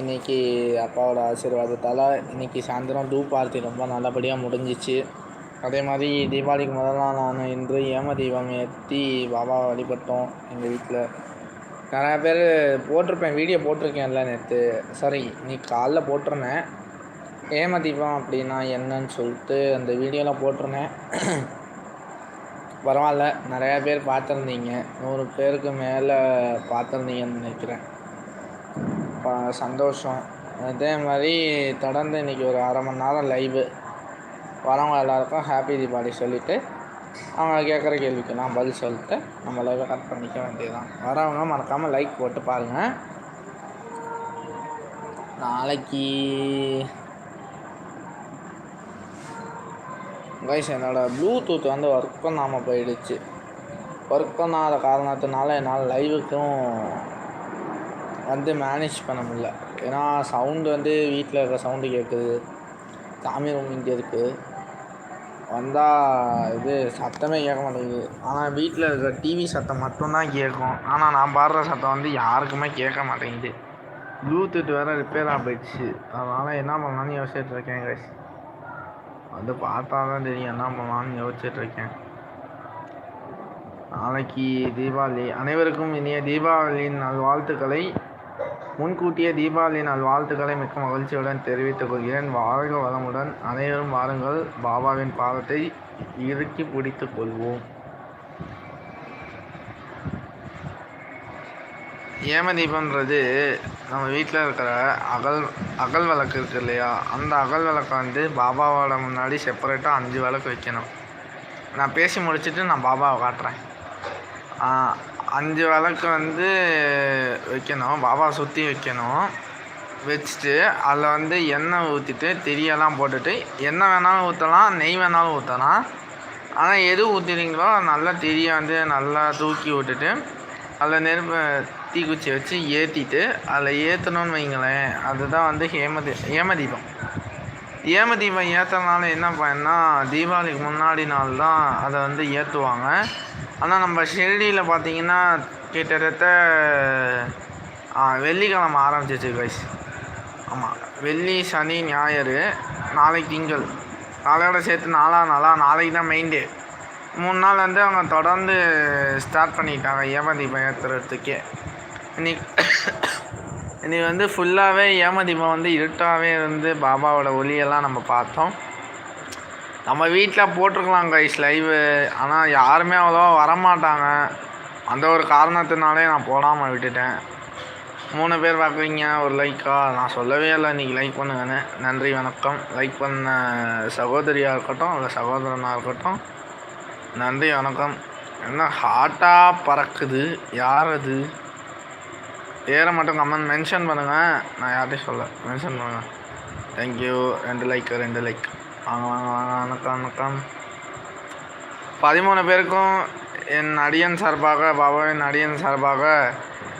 இன்றைக்கி அப்பாவோட ஆசீர்வாதத்தால் இன்றைக்கி சாயந்தரம் தூப்பார்த்தி ரொம்ப நல்லபடியாக முடிஞ்சிச்சு. அதே மாதிரி தீபாவளிக்கு முதல்லாம் நான் இன்று ஏம தீபம் ஏற்றி பாபாவை வழிபட்டோம் எங்கள் வீட்டில் நிறையா பேர் போட்டிருப்பேன் வீடியோ போட்டிருக்கேன்ல நேற்று சாரி இன்னைக்கு காலைல போட்டிருந்தேன். ஏம தீபம் அப்படின்னா என்னன்னு சொல்லிட்டு அந்த வீடியோலாம் போட்டிருந்தேன். பரவாயில்ல நிறையா பேர் பார்த்துருந்தீங்க. நூறு பேருக்கு மேலே பார்த்துருந்தீங்கன்னு நினைக்கிறேன். ப- சந்தோஷம். அதே மாதிரி தொடர்ந்து இன்றைக்கி ஒரு அரை மணி நேரம் லைவு வரவங்க எல்லாருக்கும் ஹாப்பி தீபாவளி சொல்லிவிட்டு அவங்க கேட்குற கேள்விக்கு நான் பதில் சொல்லிட்டு நம்ம லைவை கட் பண்ணிக்க வேண்டியதுதான். வரவங்க மறக்காமல் லைக் போட்டு பாருங்கள் நாளைக்கு கைஸ் என்னோடய ப்ளூடூத் வந்து ஒர்க் பண்ணாமல் போயிடுச்சு. ஒர்க் பண்ணாத காரணத்தினால என்னால் லைவுக்கும் வந்து மேனேஜ் பண்ண முடியல. ஏன்னா சவுண்டு வந்து வீட்டில் இருக்கிற சவுண்டு கேட்குது சாமி ரூம் இங்கே இருக்குது வந்தால் இது சத்தமே கேட்க மாட்டேங்குது. ஆனால் வீட்டில் இருக்கிற டிவி சத்தம் மட்டும்தான் கேட்கும். ஆனால் நான் பாடுற சத்தம் வந்து யாருக்குமே கேட்க மாட்டேங்குது. ப்ளூடூத் வேறு ரிப்பேர் போயிடுச்சு. அதனால் என்ன பண்ணலான்னு யோசிச்சுட்டு இருக்கேன் கைஸ் வந்து பார்த்தா தான் தெரியும் என்ன பண்ணலான்னு யோசிச்சுட்டு இருக்கேன். நாளைக்கு தீபாவளி. அனைவருக்கும் இனிய தீபாவளியின் நல்வாழ்த்துக்களை. முன்கூட்டியே தீபாவளி நல்வாழ்த்துக்களை மிக்க மகிழ்ச்சியுடன் தெரிவித்துக் கொள்கிறேன். வாழ்க வளமுடன். அனைவரும் வாருங்கள். பாபாவின் பாதத்தை இறுக்கி பிடித்துக் கொள்வோம். ஏம தீபம்ன்றது நம்ம வீட்டில் இருக்கிற அகல் அகல் விளக்கு இருக்கு இல்லையா? அந்த அகல் விளக்கை வந்து பாபாவோட முன்னாடி செப்பரேட்டாக அஞ்சு விளக்கு வைக்கணும். நான் பேசி முடிச்சுட்டு நான் பாபாவை காட்டுறேன். ஆ, அஞ்சு விளக்கு வந்து வைக்கணும். பாபா சுற்றி வைக்கணும். வச்சுட்டு அதில் வந்து எண்ணெய் ஊற்றிட்டு திரியெல்லாம் போட்டுட்டு எண்ணெய் வேணாலும் ஊற்றலாம் நெய் வேணாலும் ஊற்றலாம் ஆனால் எது ஊற்றுறீங்களோ நல்லா திரியை வந்து நல்லா தூக்கி விட்டுட்டு அதில் நெருப்பு தீக்குச்சி வச்சு ஏற்றிட்டு அதில் ஏற்றணும்னு வைங்களேன். அதுதான் வந்து ஹேமதி ஹேமதீபம். ஏம ஏம தீபம் ஏற்றுறதுனால என்ன பயன்னா தீபாவளிக்கு முன்னாடி நாள் தான் அதை வந்து ஏற்றுவாங்க ஆனால் நம்ம ஷிரடியில் பார்த்தீங்கன்னா கிட்டத்தட்ட வெள்ளிக்கிழமை ஆரம்பிச்சிச்சு கைஸ் ஆமாம் வெள்ளி சனி ஞாயிறு நாளைக்கு திங்கள். நாளையோட சேர்த்து நாளாக நாளா நாளைக்கு தான் மெயின் டே மூணு நாள் வந்து அவங்க தொடர்ந்து ஸ்டார்ட் பண்ணிட்டாங்க ஏமதி பயத்துறதுக்கே ஏற்றுறதுக்கே இன்னைக்கு இன்னைக்கு வந்து ஃபுல்லாகவே ஏமதிபம் வந்து இருட்டாகவே இருந்து பாபாவோட ஒளியெல்லாம் நம்ம பார்த்தோம். நம்ம வீட்டில் போட்டிருக்கலாம் கைஸ் லைவு ஆனால் யாருமே அவ்வளோவா வரமாட்டாங்க. அந்த ஒரு காரணத்தினாலே நான் போடாமல் விட்டுட்டேன். மூணு பேர் பார்க்குறீங்க ஒரு லைக்கா நான் சொல்லவே இல்லை. இன்றைக்கி லைக் பண்ணுங்கன்னு நன்றி வணக்கம். லைக் பண்ண சகோதரியாக இருக்கட்டும் இல்லை சகோதரனாக இருக்கட்டும் நன்றி வணக்கம். என்ன ஹாட்டாக பறக்குது? யார் அது? பேரை மட்டும் கமெண்ட் மென்ஷன் பண்ணுங்கள் நான் யார்கிட்டையும் சொல்ல மென்ஷன் பண்ணுங்கள் தேங்க்யூ ரெண்டு லைக் ரெண்டு லைக் வாங்க வாங்க வாங்க வணக்கம் வணக்கம். பதிமூணு பேருக்கும் என் அடியன் சார்பாக பாபாவின் அடியன் சார்பாக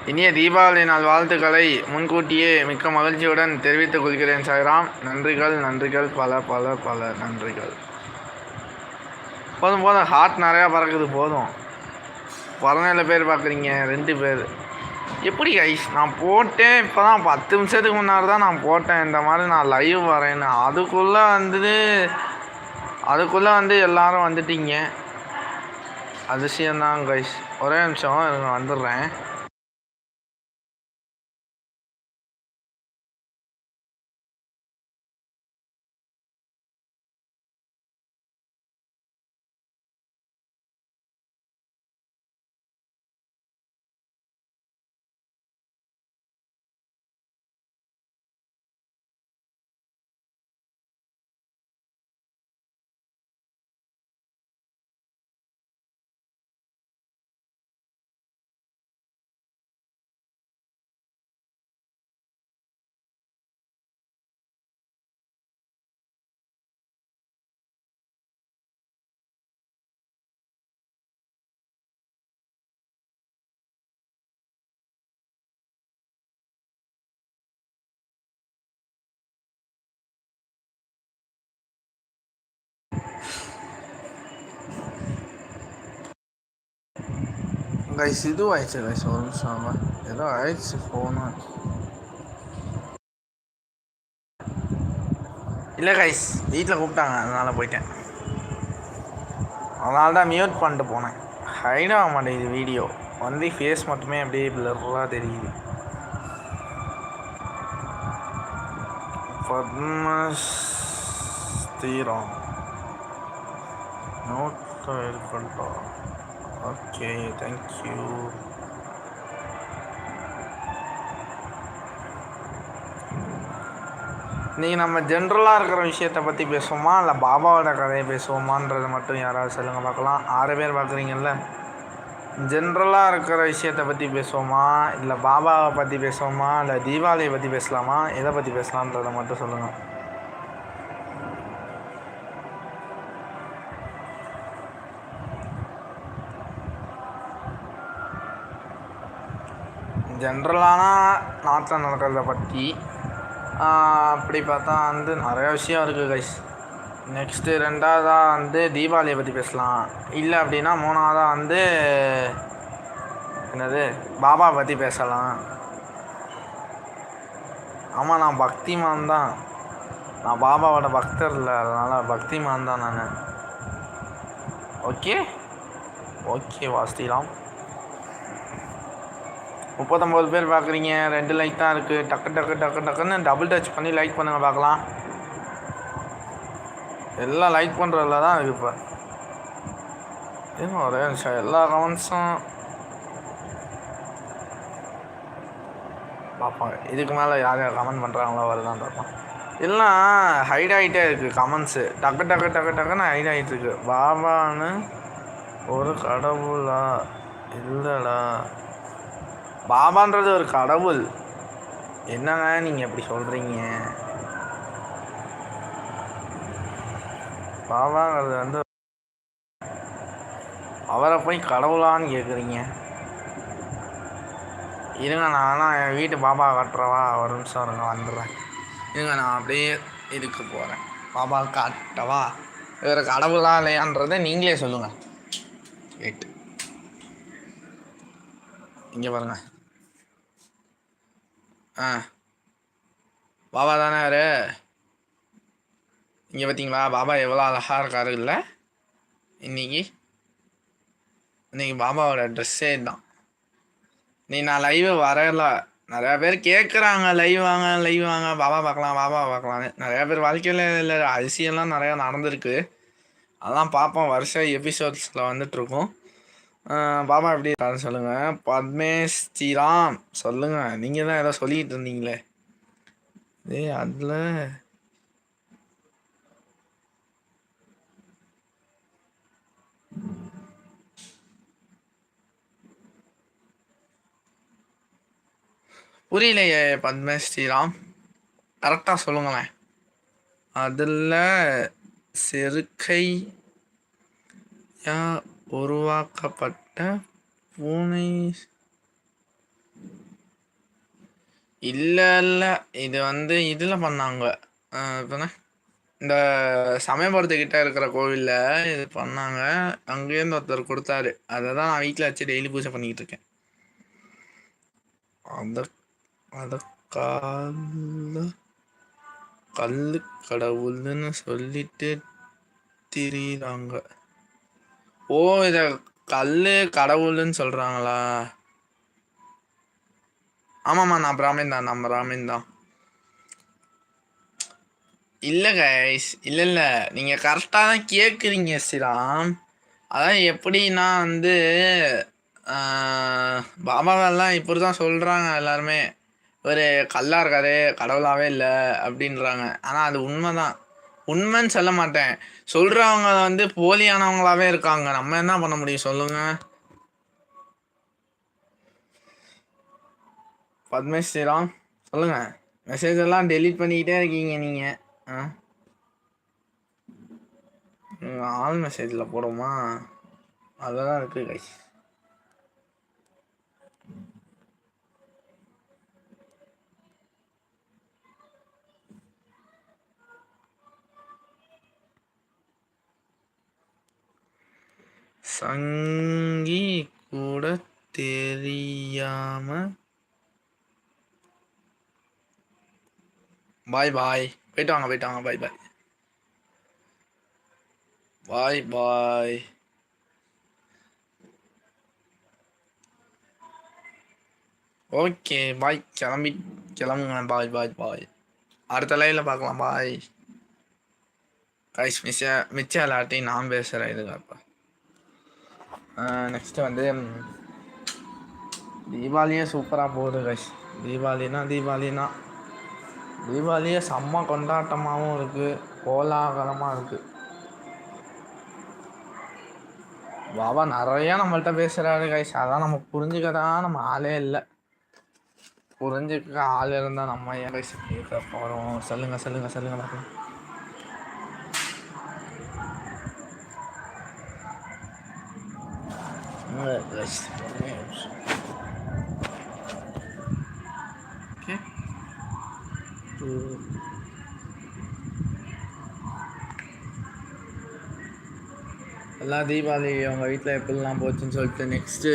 இனிய தீபாவளி நாள் வாழ்த்துக்களை முன்கூட்டியே மிக்க மகிழ்ச்சியுடன் தெரிவித்துக் கொள்கிறேன் சாய்ராம். நன்றிகள் நன்றிகள் பல பல பல நன்றிகள். போதும் போதும். ஹார்ட் நிறையா பறக்குது போதும். பதினேழு பேர் பார்க்குறீங்க ரெண்டு பேர். எப்படி ஐஸ் நான் போட்டேன். இப்போ தான் பத்து நிமிஷத்துக்கு முன்னாடி தான் நான் போட்டேன். இந்த மாதிரி நான் லைவ் வரேன்னு. அதுக்குள்ளே வந்து அதுக்குள்ளே வந்து எல்லோரும் வந்துட்டீங்க. அதிசயம்தான் கைஸ் ஒரே நிமிஷம் இருங்க வந்துடுறேன். கைஸ் இதுவும் ஆயிடுச்சு கைஸ் ஒரு நிமிஷம் ஏதோ ஆயிடுச்சு ஃபோனு இல்லை கைஸ் வீட்டில் கூப்பிட்டாங்க அதனால் போயிட்டேன். அதனால தான் மியூட் பண்ணிட்டு போனேன். ஹைட் ஆக மாட்டேங்குது வீடியோ வந்து ஃபேஸ் மட்டுமே அப்படியே பிளர்லாம் தெரியுது. பத்மஸ்தீரம் நோட் இருக்கட்டும் ஓகே தேங்க்யூ இன்றைக்கி நம்ம ஜென்ரலாக இருக்கிற விஷயத்தை பற்றி பேசுவோமா? இல்லை பாபாவோட கதையை பேசுவோமான்றது மட்டும் யாராவது சொல்லுங்கள் பார்க்கலாம். ஆறு பேர் பார்க்குறீங்கல்ல? ஜென்ரலாக இருக்கிற விஷயத்தை பற்றி பேசுவோமா? இல்லை பாபாவை பற்றி பேசுவோமா? இல்லை தீபாவளியை பற்றி பேசலாமா? எதை பற்றி பேசலான்றதை மட்டும் சொல்லுங்கள் ஜென்ரலான நாட்டில் நடக்கிறத பற்றி அப்படி பார்த்தா வந்து நிறையா விஷயம் இருக்குது கைஸ் நெக்ஸ்ட்டு ரெண்டாவதாக வந்து தீபாவளியை பற்றி பேசலாம். இல்லை அப்படின்னா மூணாவதாக வந்து என்னது பாபா பற்றி பேசலாம். ஆமாம் நான் பக்திமான் தான். நான் பாபாவோட பக்தர் இல்லை அதனால் பக்திமான் தான் நான். ஓகே ஓகே வாஸ்திலாம் முப்பத்தொம்போது பேர் பார்க்குறீங்க ரெண்டு லைக் தான் இருக்குது டக்கு டக்கு டக்கு டக்குன்னு டபுள் டச் பண்ணி லைக் பண்ணுங்கள் பார்க்கலாம். எல்லாம் லைக் பண்ணுறதுல தான் இருக்குது இப்போ. இன்னும் ஒரே நிமிஷம் எல்லா கமெண்ட்ஸும் பார்ப்பாங்க இதுக்கு மேலே யார் யார் கமெண்ட் பண்ணுறாங்களோ வருதான் பார்ப்போம். இல்லைனா ஹைட் ஆகிட்டே இருக்குது கமெண்ட்ஸு டக்கு டக்கு டக்கு டக்குன்னு ஹைட் ஆகிட்டு இருக்கு. பாபான்னு ஒரு கடவுளா? இல்லைடா. பாபான்றது ஒரு கடவுள். என்னங்க நீங்கள் எப்படி சொல்கிறீங்க பாபாங்கிறது வந்து அவரை போய் கடவுளான்னு கேட்குறீங்க இருங்க நான் என் வீட்டு பாபா காட்டுறவா? ஒரு நிமிஷம் இருங்க வந்துடுறேன். இருங்க நான் அப்படியே இதுக்கு போகிறேன் பாபா காட்டவா? இவர் கடவுளா இல்லையான்றதை நீங்களே சொல்லுங்கள் கேட்டு இங்கே பாருங்கள் ஆ. பாபா தானே யாரு இங்கே பார்த்தீங்களா பாபா எவ்வளோ அழகாக இருக்காரு இல்லை? இன்னைக்கு? இன்னைக்கு பாபாவோட ட்ரெஸ்ஸே தான் நீ நான் லைவ் வரல. நிறையா பேர் கேட்குறாங்க லைவ் வாங்க லைவ் வாங்க. பாபா பார்க்கலாம் பாபா பார்க்கலான்னு நிறையா பேர் வாழ்க்கையில் இல்லை அதிசயம்லாம் நிறையா நடந்திருக்கு. அதெல்லாம் பார்ப்போம். வருஷம் எபிசோட்ஸில் வந்துட்டுருக்கோம் பாபா எப்படி இருக்காருன்னு சொல்லுங்க. பத்மேஷ் ஸ்ரீராம் சொல்லுங்க. நீங்கள் தான் ஏதோ சொல்லிட்டு இருந்தீங்களே. ஏய் அதுல புரியலையே பத்ம ஸ்ரீராம். கரெக்டாக சொல்லுங்களேன். அதில் செருக்கை யா உருவாக்கப்பட்ட பூனை. இல்லை இல்லை இது வந்து இதில் பண்ணாங்க. இந்த சமயபுரத்துக்கிட்ட இருக்கிற கோவிலில் இது பண்ணாங்க. அங்கேருந்து ஒருத்தர் கொடுத்தாரு. அதை தான் நான் வீட்டில் வச்சு டெய்லி பூஜை பண்ணிக்கிட்டு இருக்கேன். அந்த அத கால கல்லு கடவுள்னு சொல்லிட்டு திரியிறாங்க. ஓ இத கல்லு கடவுள்னு சொல்றாங்களா? ஆமாம்மா நான் பிராமின் தான் நம்ம பிராமின் தான். இல்லை கைஸ் இல்லை இல்லை. நீங்கள் கரெக்டாக தான் கேட்குறீங்க ஸ்ரீராம். அதான் எப்படின்னா வந்து பாபாவெல்லாம் இப்படி தான் சொல்கிறாங்க எல்லாருமே. ஒரு கல்லாக இருக்காரு கடவுளாகவே இல்லை அப்படின்றாங்க. ஆனால் அது உண்மை தான் உண்மைன்னு சொல்ல மாட்டேன். சொல்கிறவங்க வந்து போலியானவங்களாவே இருக்காங்க. நம்ம என்ன பண்ண முடியும்? சொல்லுங்க. பத்மேஷ் ஸ்ரீராம் சொல்லுங்க. மெசேஜ் எல்லாம் டெலீட் பண்ணிக்கிட்டே இருக்கீங்க நீங்கள் ஆள் மெசேஜில் போடுமா அதெல்லாம் இருக்குது கைஸ் சங்கி கூட தெரியாம பாய் பாய். போயிட்டு வாங்க போயிட்டு வாங்க. Bye bye. Bye bye. Okay bye. கிளம்பி கிளம்புங்க. பாய் பாய் பாய். அடுத்த லைவில் பார்க்கலாம். பாய். கைஸ் மிச்ச மிச்ச எல்லாட்டையும் நான் பேசுகிறேன் இதுக்காப்பா நெக்ஸ்ட்டு வந்து தீபாவளியே சூப்பராக போகுது கைஸ் தீபாவளினா தீபாவளினா. தீபாவளியே செம்ம கொண்டாட்டமாகவும் இருக்குது கோலாகலமாக இருக்குது பாபா நிறையா நம்மள்ட்ட பேசுகிறாரு கைஸ் அதான் நம்ம புரிஞ்சுக்க தான் நம்ம ஆளே இல்லை. புரிஞ்சுக்க ஆள் இருந்தால் நம்ம ஏன் கைஸ் கேட்க போகிறோம் சொல்லுங்கள் சொல்லுங்கள் சொல்லுங்கள் பார்க்கலாம் கைஸ் ஓகே எல்லா தீபாவளி அவங்க வீட்டில் எப்படிலாம் போச்சுன்னு சொல்லிட்டு நெக்ஸ்ட்டு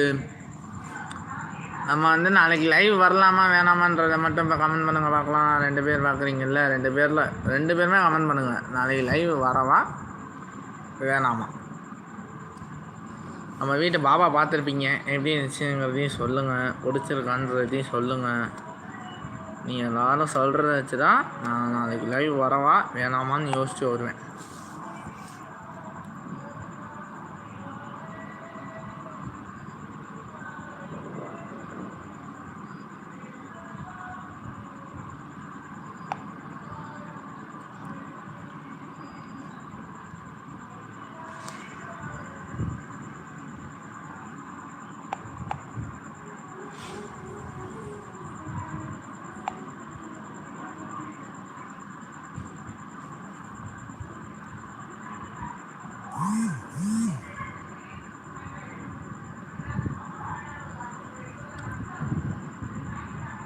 நம்ம வந்து நாளைக்கு லைவ் வரலாமா வேணாமான்றதை மட்டும் இப்போ கமெண்ட் பண்ணுங்க பார்க்கலாம். ரெண்டு பேர் பார்க்குறீங்கல்ல ரெண்டு பேரில் ரெண்டு பேருமே கமெண்ட் பண்ணுங்கள் நாளைக்கு லைவ் வரவா வேணாமா? நம்ம வீட்டு பாபா பார்த்துருப்பீங்க. எப்படி இருந்துச்சுங்கிறதையும் சொல்லுங்கள் பிடிச்சிருக்கான்றதையும் சொல்லுங்கள் நீங்கள் எல்லாரும் சொல்கிறத வச்சு தான் நான் நாளைக்கு லைவ் வரவா வேணாமான்னு யோசிச்சு வருவேன்.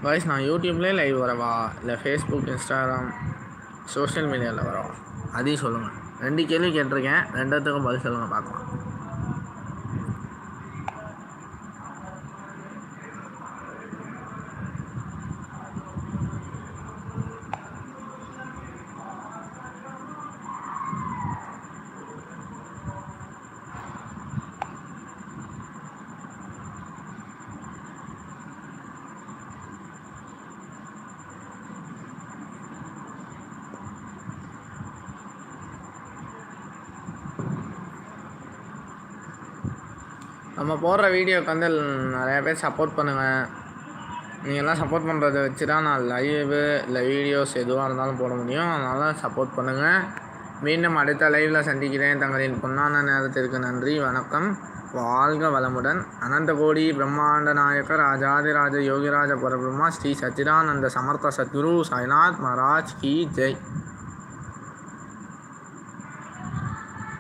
வாய்ஸ் நான் யூடியூப்லேயே லைவ் வரவா? இல்லை ஃபேஸ்புக் இன்ஸ்டாகிராம் சோஷியல் மீடியாவில் வரவா? அதையும் சொல்லுங்கள் ரெண்டு கேள்வி கேட்டிருக்கேன். ரெண்டுத்துக்கும் பதில் சொல்லுங்கள் பார்க்கலாம். நம்ம போடுற வீடியோக்கு வந்து நிறையா பேர் சப்போர்ட் பண்ணுங்கள் நீங்கள்லாம் சப்போர்ட் பண்ணுறத வச்சு தான் நான் லைவு இல்லை வீடியோஸ் எதுவாக இருந்தாலும் போட முடியும். அதனால் சப்போர்ட் பண்ணுங்கள் மீண்டும் அடுத்த லைவில் சந்திக்கிறேன் தங்களின் பொன்னான நேரத்திற்கு நன்றி வணக்கம். வாழ்க வளமுடன். அனந்த கோடி பிரம்மாண்ட நாயக்கர் ராஜாதிராஜ யோகிராஜ பரபிரம்மா ஸ்ரீ சச்சிதானந்த சமர்த்த சத்குரு சாய்நாத் மகாராஜ் கி. ஜெய்.